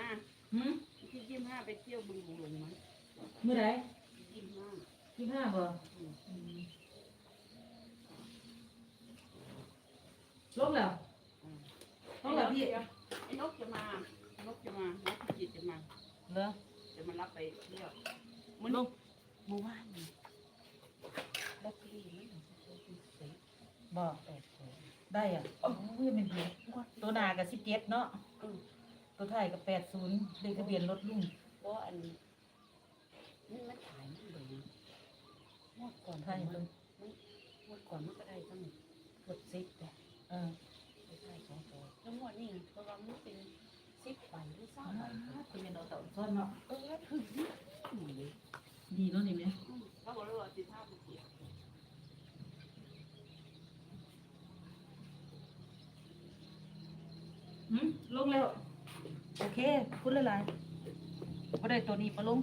ะนะหืมที่ยี่สิบห้าไปเที่ยวบึงบุงมั้ยเมื่อไหรยี่สิบห้ายี่ห้าบ่ลงแล้วอืมลงแล้วพี่ไอ้นกจะมานกจะมานกพิจิตรจะมาเหรอจะมารับไปเที่ยวมันลงเมื่อวานนี่ลอตเตอรี่มันถึงจะเป็นสิบบ่แปดแสนได้อะโอ้ยมันดีตัวหนากับสิบเจ็ดเนาะ เออ ตัวท้ายกับแปดศูนย์เลขทะเบียนรถลุงเพราะอันนี้นี่มันขายมันเลยนะงวดก่อนท้ายเบิ่งงวดก่อนมันก็ได้ตั้งเกือบสิบแหละเออไม่ใช่สองตัวแล้วงวดนี้เพราะว่ามันเป็นสิบใบหรือเศร้าใบคุณเป็นเอาต่อซ้อนเนาะเออถึงนี่เลยดีเนาะนี่แม่อืมเขาบอกเลยว่าสิบห้าเกียรหืมลงแล้ว โอเคพูดหลายๆบ่ได้ตัวนี้มาลง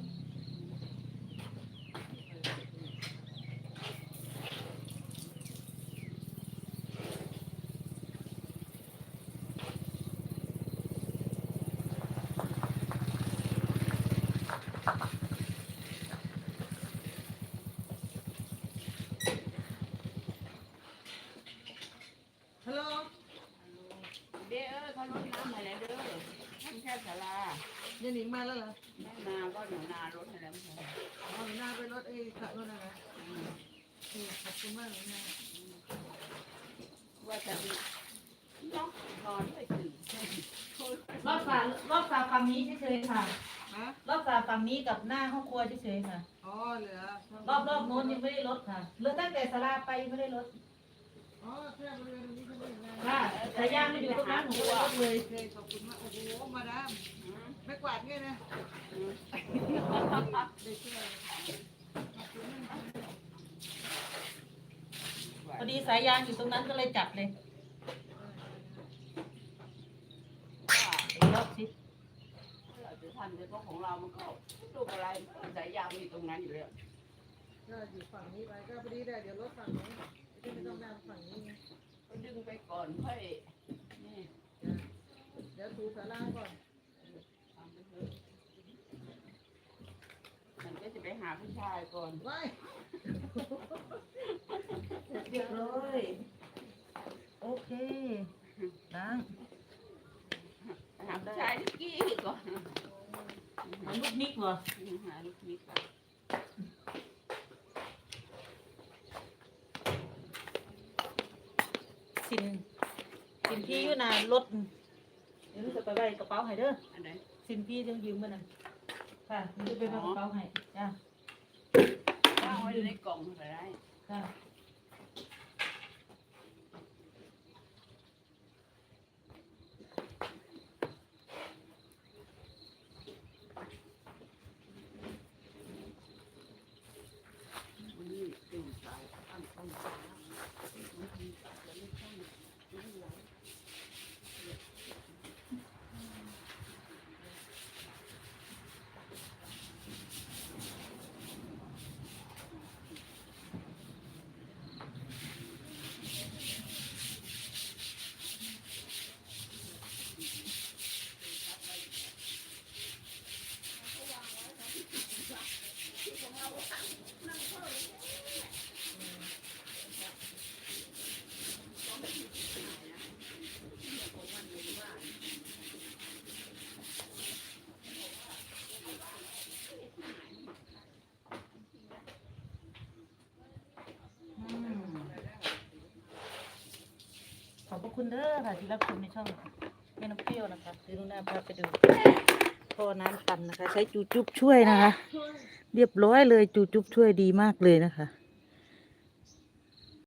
ฮัลโหลเด้อเออเขาลดน้ำมาแล้วเด้อ ท่านแค่สาราเดี๋ยวหนิงมาแล้วเหรอแม่นาก็หนูนารถให้แล้วไม่ใช่เอาหน้าไปรถไอ้ขับรถอะไรอืมโอ้ขอบคุณมากเลยนะว่าจะมีน้องนอนด้วยตื่นรอบฝารอบฝาฝั่งนี้เฉยๆค่ะ ฮะรอบฝาฝั่งนี้กับหน้าห้องครัวเฉยๆค่ะ อ๋อเหลือรอบรอบๆโน้นยังไม่ได้ลดค่ะเหลือตั้งแต่ศาลาไปยังไม่ได้ลดอ๋อแค่ะแต่ย่างไม่อยู่ตรงนั้นหนูก็ลดเลยขอบคุณมากโอ้โหมาดามไม่กวาดเงี้ยนะพอดีสายยางอยู่ตรงนั้นก็เลยจับเลยว่ารอบสิเราจะทำแต่พวกของเรามันก็ลูอะไรสายยางอยู่ตรงนั้นอยู่แล้ว ก็อยู่ฝั่งนี้ไปก็พอดีได้เดี๋ยวรถฝั่งนี้จะไม่ต้องดามฝั่งนี้ไงก็ดึงไปก่อนค่อยนี่เดี๋ยวถูสาราก่อนทำไปเถอะมันก็จะไปหาผู้ชายก่อนไว้เรียบร้อยโอเคล้างหาผู้ชายนิกกี้ก่อนมือนลูกนิกเหรอ หาลูกนิกก่อน สินสินพี่อยู่นารถเดี๋ยวหนูจะไปไว้กระเป๋าให้เด้ออันไหนสินพี่ต้องยืมมันนะค่ะหนูจะไปไว้กระเป๋าให้จ้า ว่างไว้ในกล่องอะไรได้ ค่ะ วันนี้ตื่นสายตั้งต้นสายบางทีตัดแล้วไม่ต้องไม่ไหว อืมขอบพระ คุณเด้อค่ะที่รับชมในช่องแม่น้ำเปรี้ยวนะคะคือนุ่นนาพาไปดูพ่อน้ำตันนะคะ ใช้จูจุบช่วยนะคะ เรียบร้อยเลยจูจุบช่วยดีมากเลยนะคะ